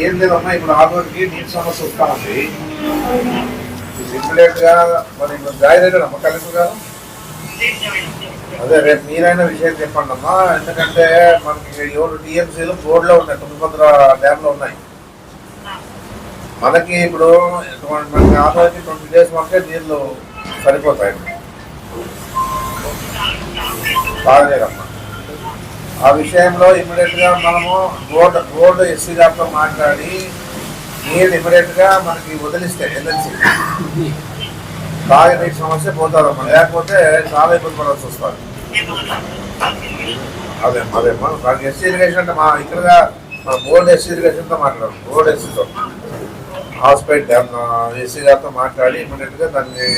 ఏం లేదమ్మా ఇప్పుడు ఆరోగ్యకి నీటి సమస్య వస్తా ఉంది ఇమ్మీడియట్గా మరి జాయిన్ అయ్యాడమ్మా కలెక్టర్ గారు? అదే రేపు మీరైనా విషయం చెప్పండి అమ్మా. ఎందుకంటే మనకి ఏడు టీఎంసీలు బోర్డులో ఉన్నాయి తుంగభద్ర డ్యామ్లో ఉన్నాయి మనకి ఇప్పుడు మనకి ఆరోగ్య ట్వంటీ డేస్ వరకే నీళ్ళు సరిపోతాయి బాగలేదమ్మా ఆ విషయంలో ఇమ్మీడియట్గా మనము బోర్డు బోర్డు ఎస్సీ గారితో మాట్లాడి నీళ్ళు ఇమ్మీడియట్గా మనకి వదిలిస్తే ఎల్ఎల్సి. తాగునీటి సమస్య పోతారమ్మా లేకపోతే చాలా ఇబ్బంది పడాల్సి వస్తారు అదే అదేమ్మా మనకి ఎస్సీ ఇరిగేషన్ అంటే మా ఇక్కడ మన బోర్డు ఎస్సీ ఇరిగేషన్తో మాట్లాడారు బోర్డు ఎస్సీతో. హాస్పిటల్ ఎస్సీ గారితో మాట్లాడి ఇమ్మీడియట్గా దాన్ని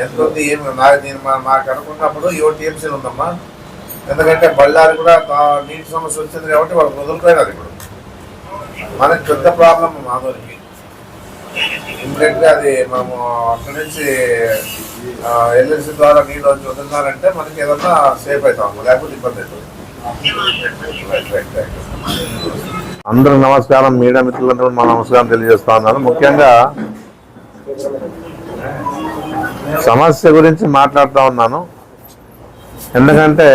ఎంత ఉంది ఏమి నాకు నేను మా- మాకు అనుకున్నప్పుడు ఏడు టీఎంసీలు ఉందమ్మా. ఎందుకంటే బళ్ళారి కూడా నీటి సమస్య వచ్చింది కాబట్టి వాళ్ళు వదులుపోయినారు ఇప్పుడు. మనకి పెద్ద ప్రాబ్లం మాధవరికి ఇమ్మీడియట్ అది మనము అక్కడి నుంచి ఎల్ఎన్సీ ద్వారా నీళ్ళు వచ్చి వదులుతారంటే మనకి ఏదన్నా సేఫ్ అవుతాం లేకపోతే ఇబ్బంది అవుతుంది. రైట్ రైట్ అందరూ నమస్కారం మీడియా మిత్రులందరూ మా నమస్కారం తెలియజేస్తా ఉన్నాను ముఖ్యంగా సమస్య గురించి మాట్లాడుతూ ఉన్నాను. ఎందుకంటే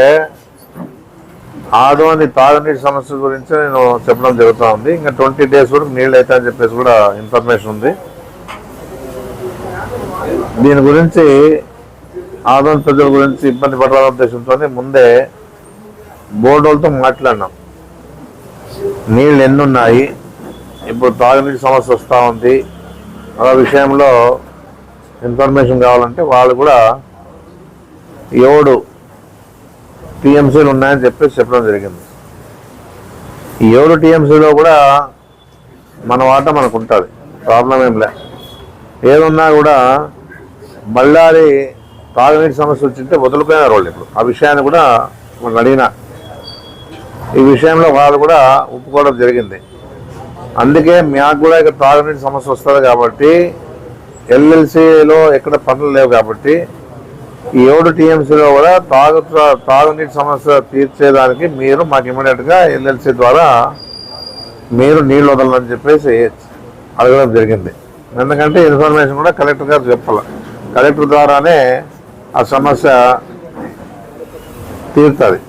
ఆదోని తాగునీటి సమస్య గురించి నేను చెప్పడం జరుగుతూ ఉంది. ఇంకా ట్వంటీ డేస్ వరకు నీళ్ళు అయితే అని చెప్పేసి కూడా ఇన్ఫర్మేషన్ ఉంది. దీని గురించి ఆదోని ప్రజల గురించి ఇబ్బంది పడాలనే ఉద్దేశంతో ముందే బోర్డులతో మాట్లాడినాం. నీళ్ళు ఎన్ని ఉన్నాయి ఇప్పుడు తాగునీటి సమస్య వస్తూ ఉంది. ఆ విషయంలో ఇన్ఫర్మేషన్ కావాలంటే వాళ్ళు కూడా ఏడు టీఎంసీలు ఉన్నాయని చెప్పేసి చెప్పడం జరిగింది. ఈ ఏడు టీఎంసీలో కూడా మన వాట మనకు ఉంటుంది. ప్రాబ్లం ఏం లే. ఏదున్నా కూడా బళ్ళారి తాగునీటి సమస్య వచ్చింటే వదులుపోయినారు వాళ్ళు ఇప్పుడు. ఆ విషయాన్ని కూడా మనం అడిగిన. ఈ విషయంలో వాళ్ళు కూడా ఒప్పుకోవడం జరిగింది. అందుకే మాకు కూడా ఇక్కడ తాగునీటి సమస్య వస్తుంది కాబట్టి ఎల్ఎల్సిలో ఎక్కడ పనులు లేవు కాబట్టి ఈ ఏడు టీఎంసీలో కూడా తాగు తాగునీటి సమస్య తీర్చేదానికి మీరు మాకు ఇమీడియట్గా ఎల్ఎల్సీ ద్వారా మీరు నీళ్ళు వదలని చెప్పేసి అడగడం జరిగింది. ఎందుకంటే ఇన్ఫర్మేషన్ కూడా కలెక్టర్ గారు చెప్పాలి. కలెక్టర్ ద్వారానే ఆ సమస్య తీరుతుంది.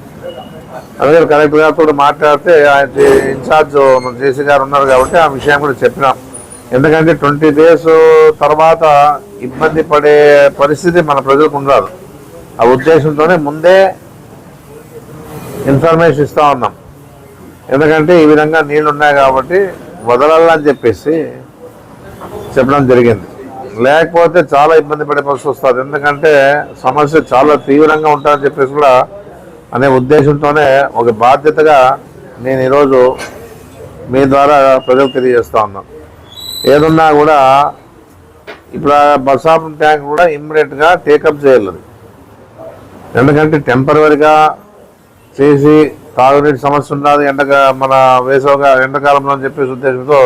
అందుకని కలెక్టర్ గారితో మాట్లాడితే ఆయన ఇన్ఛార్జ్ మన జేసీ గారు ఉన్నారు కాబట్టి ఆ విషయం కూడా చెప్పినాం. ఎందుకంటే ట్వంటీ డేస్ తర్వాత ఇబ్బంది పడే పరిస్థితి మన ప్రజలకు ఉండదు. ఆ ఉద్దేశంతోనే ముందే ఇన్ఫర్మేషన్ ఇస్తూ ఉన్నాం. ఎందుకంటే ఈ విధంగా నీళ్ళు ఉన్నాయి కాబట్టి వదలాలని చెప్పేసి చెప్పడం జరిగింది. లేకపోతే చాలా ఇబ్బంది పడే పరిస్థితి వస్తుంది. ఎందుకంటే సమస్య చాలా తీవ్రంగా ఉంటుందని చెప్పేసి కూడా అనే ఉద్దేశంతోనే ఒక బాధ్యతగా నేను ఈరోజు మీ ద్వారా ప్రజలకు తెలియజేస్తా ఉన్నాను. ఏదున్నా కూడా ఇప్పుడు ఆ బసాపం ట్యాంక్ కూడా ఇమ్మీడియట్గా టేకప్ చేయలేదు ఎందుకంటే టెంపరీగా చేసి తాగునీటి సమస్య ఉన్నది ఎండక మన వేసవగా ఎండాకాలంలో అని చెప్పేసి ఉద్దేశంతో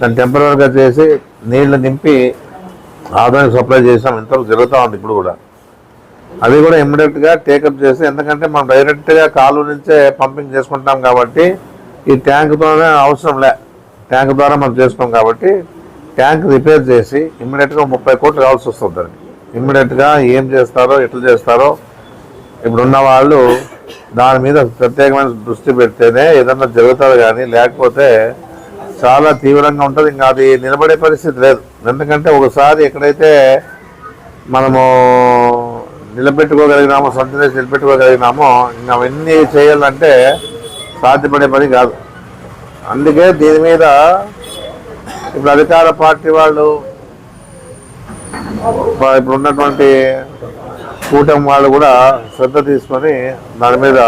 దాన్ని టెంపరీగా చేసి నీళ్ళు నింపి ఆదాయం సప్లై చేసాం. ఇంతవరకు జరుగుతూ ఉంది ఇప్పుడు కూడా. అది కూడా ఇమ్మీడియట్గా టేకప్ చేసి ఎందుకంటే మనం డైరెక్ట్గా కాలువ నుంచే పంపింగ్ చేసుకుంటాం కాబట్టి ఈ ట్యాంక్తోనే అవసరం లే. ట్యాంక్ ద్వారా మనం చేస్తున్నాం కాబట్టి ట్యాంక్ రిపేర్ చేసి ఇమ్మీడియట్గా ముప్పై కోట్లు కావాల్సి వస్తుంది దానికి. ఇమ్మీడియట్గా ఏం చేస్తారో ఎట్లా చేస్తారో ఇప్పుడున్న వాళ్ళు దాని మీద ప్రత్యేకమైన దృష్టి పెడితేనే ఏదన్నా జరుగుతుంది కానీ లేకపోతే చాలా తీవ్రంగా ఉంటుంది. ఇంకా అది నిలబడే పరిస్థితి లేదు. ఎందుకంటే ఒకసారి ఎక్కడైతే మనము నిలబెట్టుకోగలిగినామో సొంత నిలబెట్టుకోగలిగినామో ఇంకా అవన్నీ చేయాలంటే సాధ్యపడే పని కాదు. అందుకే దీని మీద ఇప్పుడు అధికార పార్టీ వాళ్ళు ఇప్పుడు ఉన్నటువంటి కూటమి వాళ్ళు కూడా శ్రద్ధ తీసుకొని దాని మీద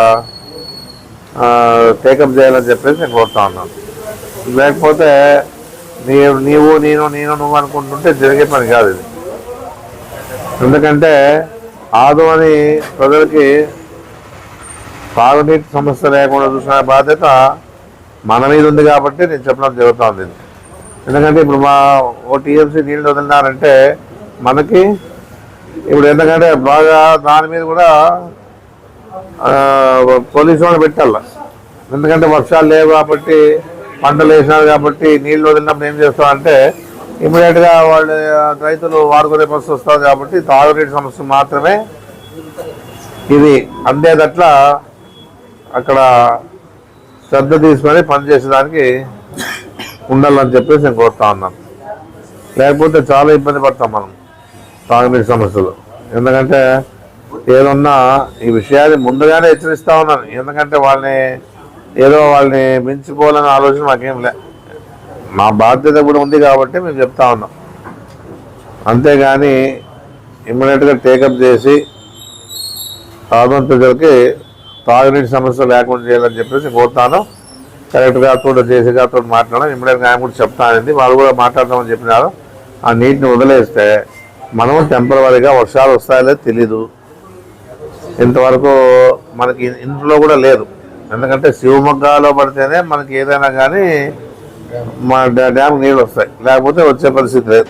టేకప్ చేయాలని చెప్పేసి నేను కోరుతా ఉన్నాను. లేకపోతే నీవు నీవు నేను నేను నువ్వు అనుకుంటుంటే జరిగే పని కాదు ఇది. ఎందుకంటే ఆదు అని ప్రజలకి తాగునీటి సమస్య లేకుండా చూసిన బాధ్యత మన మీద ఉంది కాబట్టి నేను చెప్పడం జరుగుతుంది ఎందుకంటే ఇప్పుడు మా ఓ టీఎంసీ నీళ్ళు వదిలినారంటే మనకి ఇప్పుడు ఎందుకంటే బాగా దాని మీద కూడా పోలీసు వాళ్ళు పెట్టాల. ఎందుకంటే వర్షాలు లేవు కాబట్టి పంటలు వేసినారు కాబట్టి నీళ్ళు వదిలినప్పుడు ఏం చేస్తామంటే ఇమీడియట్గా వాళ్ళు రైతులు వాడుకునే పరిస్థితి వస్తుంది కాబట్టి తాగునీటి సమస్య మాత్రమే ఇది. అందేదట్లా అక్కడ శ్రద్ధ తీసుకొని పనిచేసేదానికి ఉండాలని చెప్పేసి నేను కోరుతా ఉన్నాను. లేకపోతే చాలా ఇబ్బంది పడతాం మనం తాగునీటి సమస్యలు. ఎందుకంటే ఏదన్నా ఈ విషయాన్ని ముందుగానే హెచ్చరిస్తూ ఉన్నాను. ఎందుకంటే వాళ్ళని ఏదో వాళ్ళని మించిపోవాలనే ఆలోచన మాకేం లే మా బాధ్యత కూడా ఉంది కాబట్టి మేము చెప్తా ఉన్నాం. అంతేగాని ఇమ్మీడియట్గా టేకప్ చేసి సాధారణ ప్రజలకి తాగునీటి సమస్య లేకుండా చేయాలని చెప్పేసి కోరుతాను. కలెక్టర్ గారితో జేసీ గారితో మాట్లాడడం ఇమ్మీడియట్గా ఆయన కూడా చెప్తానండి. వాళ్ళు కూడా మాట్లాడదామని చెప్పినారు. ఆ నీటిని వదిలేస్తే మనం టెంపరీగా వర్షాలు వస్తాయో తెలీదు. ఇంతవరకు మనకి ఇంట్లో కూడా లేదు. ఎందుకంటే శివమొగ్గలో పడితేనే మనకి ఏదైనా కానీ మా డ్యా- డ్యామ్ నీళ్ళు వస్తాయి. లేకపోతే వచ్చే పరిస్థితి లేదు.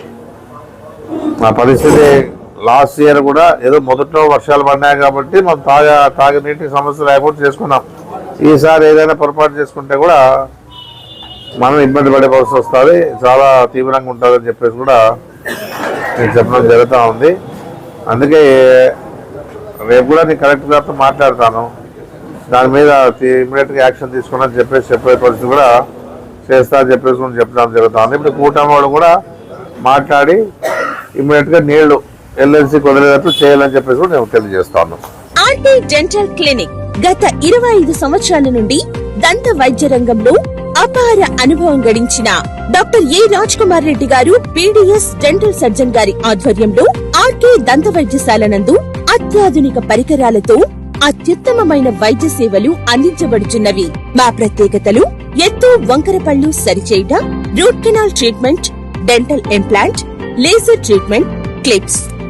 ఆ పరిస్థితి లాస్ట్ ఇయర్ కూడా ఏదో మొదట్లో వర్షాలు పడినాయి కాబట్టి మనం తాగా తాగునీటి సమస్య లేకుండా చేసుకున్నాం. ఈసారి ఏదైనా పొరపాటు చేసుకుంటే కూడా మనం ఇబ్బంది పడే పరిస్థితి వస్తుంది. చాలా తీవ్రంగా ఉంటుందని చెప్పేసి కూడా నేను చెప్పడం జరుగుతూ ఉంది. అందుకే రేపు కూడా నేను కలెక్టర్ గారితో మాట్లాడతాను. దాని మీద ఇమీడియట్గా యాక్షన్ తీసుకున్నా చెప్పేసి చెప్పే పరిస్థితి కూడా చేస్తా అని చెప్పేసి కూడా చెప్పడం జరుగుతుంది ఇప్పుడు కూటమి వాళ్ళు కూడా మాట్లాడి ఇమీడియట్గా నీళ్ళు ఎల్ఎన్సీ కుదిరేటట్లు చేయాలని చెప్పేసి కూడా నేను తెలియజేస్తాను. ఆర్టీ డెంటల్ క్లినిక్ గత ఇరవై ఐదు సంవత్సరాల నుండి దంత వైద్య రంగంలో అపార అనుభవం గడించిన డాక్టర్ ఏ రాజ్ కుమార్ రెడ్డి గారు పీడిఎస్ డెంటల్ సర్జన్ గారి ఆధ్వర్యంలో ఆర్కే దంత వైద్యశాల నందు అత్యాధునిక పరికరాలతో అత్యుత్తమమైన వైద్య సేవలు అందించబడుచున్నవి. మా ప్రత్యేకతలు ఎత్తు వంకర పళ్ళు సరిచేయుట root canal treatment dental implant laser treatment clips